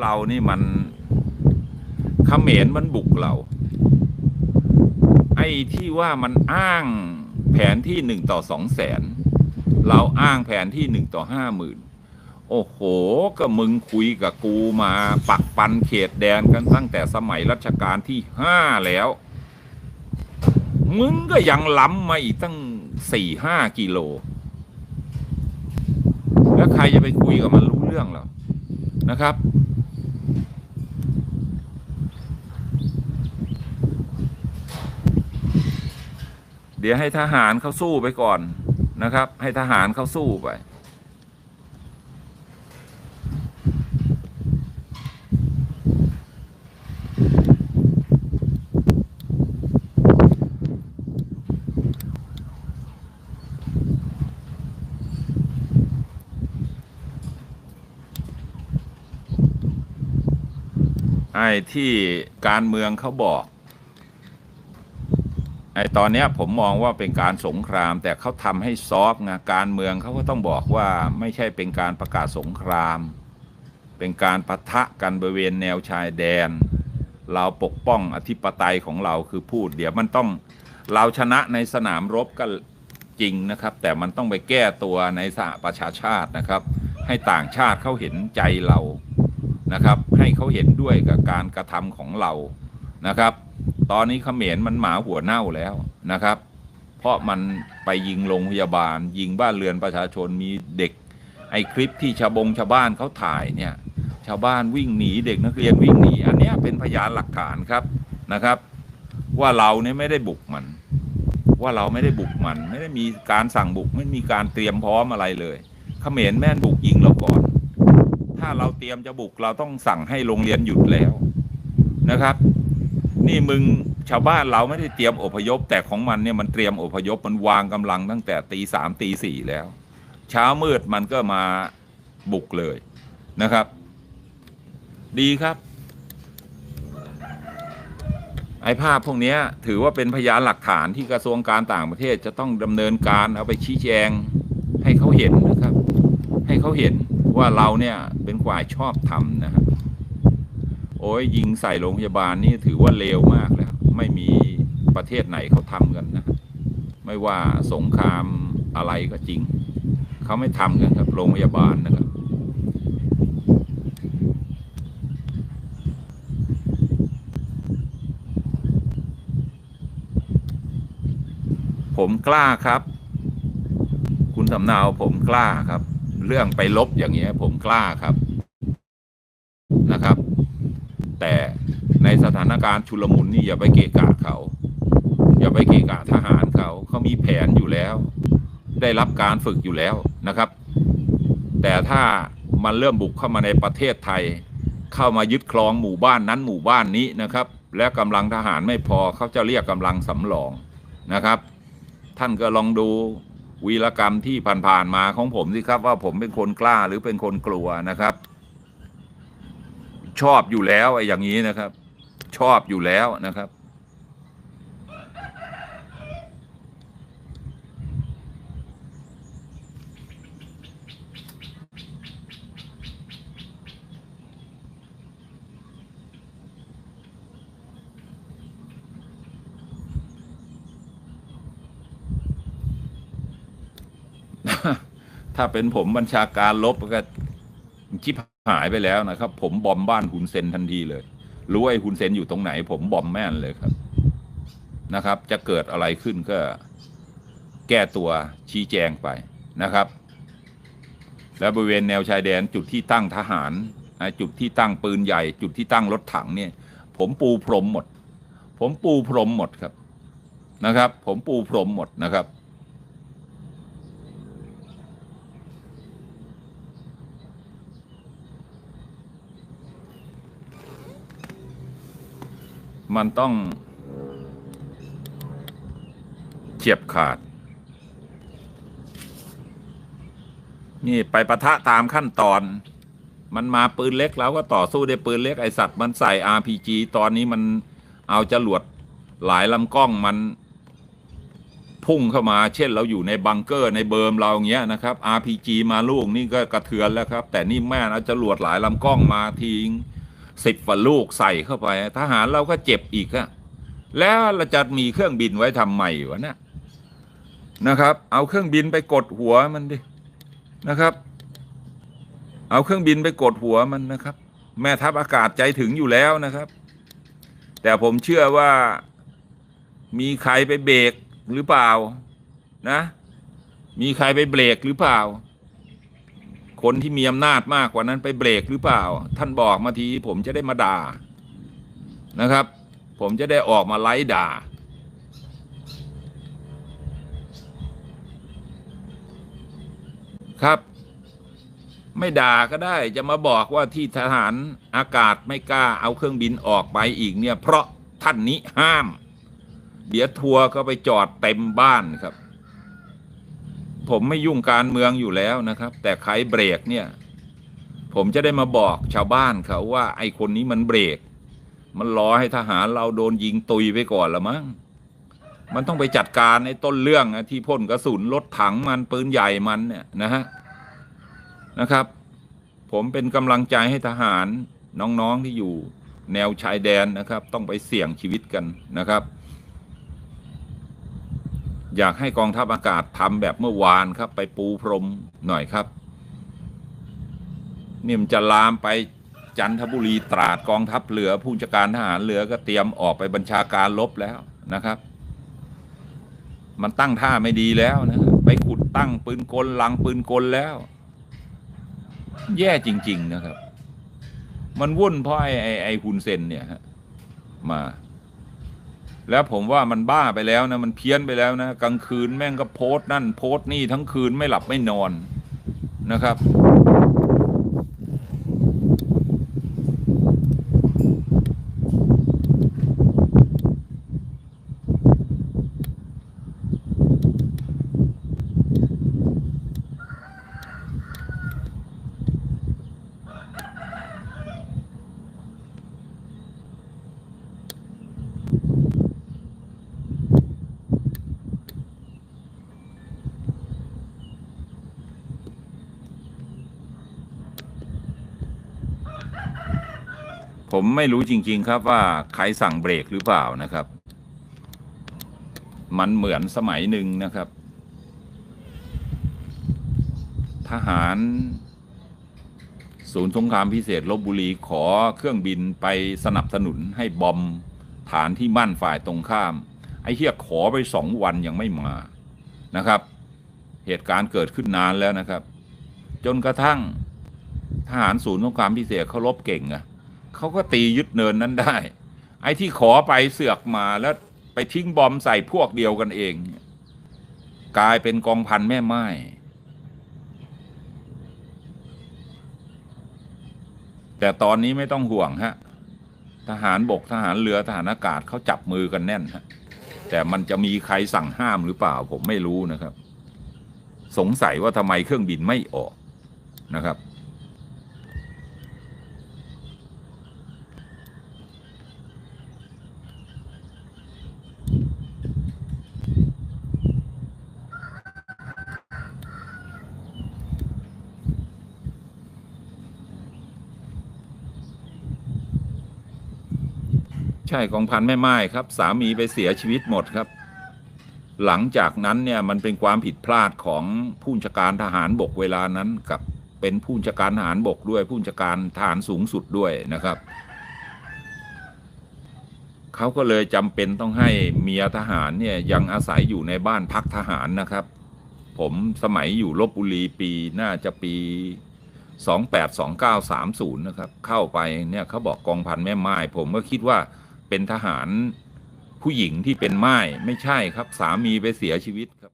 เรานี่มันเขมรมันบุกเรา ไอ้ที่ว่ามันอ้างแผนที่หนึ่งต่อสองแสนเราอ้างแผนที่หนึ่งต่อห้าหมื่นโอ้โห ก็มึงคุยกับกูมาปักปันเขตแดนกันตั้งแต่สมัยรัชกาลที่ห้าแล้ว มึงก็ยังล้ำมาอีกตั้งสี่ห้ากิโล แล้วใครจะไปคุยกับมันรู้เรื่องหรอนะครับ เดี๋ยวให้ทหารเขาสู้ไปก่อนนะครับ ให้ทหารเขาสู้ไป ไอ้ที่การเมืองเขาบอก ไอ้ตอนนี้ผมมองว่าเป็นการสงคราม แต่เขาทำให้ซอฟต์ไงการเมืองเขาก็ต้องบอกว่าไม่ใช่เป็นการประกาศสงคราม เป็นการปะทะกันบริเวณแนวชายแดน เราปกป้องอธิปไตยของเราคือพูด เดี๋ยวมันต้องเราชนะในสนามรบก็จริงนะครับ แต่มันต้องไปแก้ตัวในสหประชาชาตินะครับ ให้ต่างชาติเขาเห็นใจเรานะครับ ให้เขาเห็นด้วยกับการกระทำของเรานะครับ ตอนนี้เขมรมันหมาหัวเน่าแล้วนะครับ เพราะมันไปยิงโรงพยาบาล ยิงบ้านเรือนประชาชนมีเด็ก ไอ้คลิปที่ชาวบงชาวบ้านเขาถ่ายเนี่ยชาวบ้านวิ่งหนีเด็กนักเรียนวิ่งหนีอันเนี้ยเป็นพยานหลักฐานครับนะครับ ว่าเราเนี่ยไม่ได้บุกมัน ว่าเราไม่ได้บุกมัน ไม่ได้มีการสั่งบุกไม่มีการเตรียมพร้อมอะไรเลยเขมรแม่นบุกยิงเราก่อน ถ้าเราเตรียมจะบุกเราต้องสั่งให้โรงเรียนหยุดแล้วนะครับ นี่มึงชาวบ้านเราไม่ได้เตรียมอพยพ แต่ของมันเนี่ยมันเตรียมอพยพมันวางกำลังตั้งแต่ตีสามตีสี่แล้ว เช้ามืดมันก็มาบุกเลยนะครับ ดีครับ ไอ้ภาพพวกนี้ถือว่าเป็นพยานหลักฐานที่กระทรวงการต่างประเทศจะต้องดำเนินการเอาไปชี้แจงให้เขาเห็นนะครับ ให้เขาเห็นว่าเราเนี่ยเป็นฝ่ายชอบทำนะครับ โอ้ยยิงใส่โรงพยาบาลนี่ถือว่าเลวมากแล้วไม่มีประเทศไหนเขาทำกันนะ ไม่ว่าสงครามอะไรก็จริง เขาไม่ทำกันครับโรงพยาบาลนะครับผมกล้าครับ คุณสำเนาผมกล้าครับ เรื่องไปลบอย่างเงี้ย ผมกล้าครับนะครับ แต่ในสถานการณ์ชุลมุนนี่อย่าไปเกะกะเขา อย่าไปเกะกะทหารเขาเขามีแผนอยู่แล้ว ได้รับการฝึกอยู่แล้วนะครับ แต่ถ้ามันเริ่มบุกเข้ามาในประเทศไทย เข้ามายึดครองหมู่บ้านนั้นหมู่บ้านนี้นะครับ และกำลังทหารไม่พอเขาจะเรียกกำลังสำรองนะครับ ท่านก็ลองดูวีรกรรมที่ผ่านๆมาของผมสิครับว่าผมเป็นคนกล้าหรือเป็นคนกลัวนะครับ ชอบอยู่แล้วไอ้อย่างนี้นะครับ ชอบอยู่แล้วนะครับ ถ้าเป็นผมบัญชาการลบก็ชิบหายไปแล้วนะครับ ผมบอมบ้านหุนเซนทันทีเลย รู้ไอ้หุนเซนอยู่ตรงไหน ผมบอมแม่นเลยครับนะครับ จะเกิดอะไรขึ้นก็แก้ตัวชี้แจงไปนะครับ และบริเวณแนวชายแดนจุดที่ตั้งทหารจุดที่ตั้งปืนใหญ่ จุดที่ตั้งรถถังเนี่ย ผมปูพรมหมด ผมปูพรมหมดครับนะครับ ผมปูพรมหมดนะครับ มันต้องเฉียบขาด นี่ไปปะทะตามขั้นตอน มันมาปืนเล็กเราก็ต่อสู้ด้วยปืนเล็กไอสัตว์มันใส่ RPG ตอนนี้มันเอาจรวดหลายลำกล้องมันพุ่งเข้ามา เช่นเราอยู่ในบังเกอร์ในเบิร์มเราอย่างเงี้ยนะครับ RPG มาลูกนี่ก็กระเทือนแล้วครับ แต่นี่แม่นะจรวดหลายลำกล้องมาทิ้ง สิบฝลูกใส่เข้าไป ทหารเราก็เจ็บอีกอะแล้วเราจะมีเครื่องบินไว้ทำไมวะเนะนะครับ เอาเครื่องบินไปกดหัวมันดินะครับ เอาเครื่องบินไปกดหัวมันนะครับ แม่ทัพอากาศใจถึงอยู่แล้วนะครับ แต่ผมเชื่อว่ามีใครไปเบรกหรือเปล่านะ มีใครไปเบรกหรือเปล่า คนที่มีอำนาจมากกว่านั้นไปเบรกหรือเปล่า ท่านบอกมาทีผมจะได้มาด่านะครับ ผมจะได้ออกมาไล่ด่า ครับ ไม่ด่าก็ได้จะมาบอกว่าที่ทหารอากาศไม่กล้าเอาเครื่องบินออกไปอีกเนี่ย เพราะท่านนี้ห้าม เดี๋ยวทัวร์ก็ไปจอดเต็มบ้านครับ ผมไม่ยุ่งการเมืองอยู่แล้วนะครับ แต่ใครเบรกเนี่ย ผมจะได้มาบอกชาวบ้านเขาว่า ไอ้คนนี้มันเบรก มันรอให้ทหารเราโดนยิงตุยไปก่อนละมั้งมันต้องไปจัดการในต้นเรื่องที่พ่นกระสุนรถถังมันปืนใหญ่มันเนี่ยนะฮะนะครับ ผมเป็นกำลังใจให้ทหารน้องๆที่อยู่แนวชายแดนนะครับ ต้องไปเสี่ยงชีวิตกันนะครับ อยากให้กองทัพอากาศทำแบบเมื่อวานครับ ไปปูพรมหน่อยครับ นี่มันจะลามไปจันทบุรีตราดกองทัพเรือผู้จัดการทหารเรือก็เตรียมออกไปบัญชาการลบแล้วนะครับ มันตั้งท่าไม่ดีแล้วนะครับไปขุดตั้งปืนกลลังปืนกลแล้ว แย่จริง ๆ นะครับ มันวุ่นเพราะไอ้ไอ้ไอ้ฮุนเซนเนี่ยฮะมา แล้วผมว่ามันบ้าไปแล้วนะ มันเพี้ยนไปแล้วนะ กลางคืนแม่งก็โพสต์นั่นโพสต์นี่ทั้งคืนไม่หลับไม่นอนนะครับ ผมไม่รู้จริง ๆ ครับว่าใครสั่งเบรกหรือเปล่านะครับ มันเหมือนสมัยหนึ่งนะครับ ทหาร ศูนย์สงครามพิเศษลบบุรีขอเครื่องบินไปสนับสนุนให้บอมฐานที่มั่นฝ่ายตรงข้าม ไอ้เฮียขอไปสองวันยังไม่มานะครับ เหตุการณ์เกิดขึ้นนานแล้วนะครับ จนกระทั่งทหารศูนย์สงครามพิเศษเขาลบเก่งอะ เขาก็ตียึดเนินนั้นได้ ไอ้ที่ขอไปเสือกมาแล้วไปทิ้งบอมใส่พวกเดียวกันเอง กลายเป็นกองพันแม่ไม้แต่ตอนนี้ไม่ต้องห่วงฮะ ทหารบกทหารเรือทหารอากาศเขาจับมือกันแน่นฮะ แต่มันจะมีใครสั่งห้ามหรือเปล่า ผมไม่รู้นะครับ สงสัยว่าทำไมเครื่องบินไม่ออกนะครับ ใช่กองพันแม่ไม้ครับ สามีไปเสียชีวิตหมดครับ หลังจากนั้นเนี่ยมันเป็นความผิดพลาดของผู้บัญชการทหารบกเวลานั้นกับเป็นผู้บัญชการทหารบกด้วยผู้บัญชการทหารสูงสุดด้วยนะครับเขาก็เลยจำเป็นต้องให้เมียทหารเนี่ยยังอาศัยอยู่ในบ้านพักทหารนะครับ ผมสมัยอยู่ลบบุรีปีน่าจะปี 282930 นะครับ เข้าไปเนี่ยเขาบอกกองพันแม่ไม้ผมก็คิดว่า เป็นทหารผู้หญิงที่เป็นไม้ไม่ใช่ครับ สามีไปเสียชีวิตครับ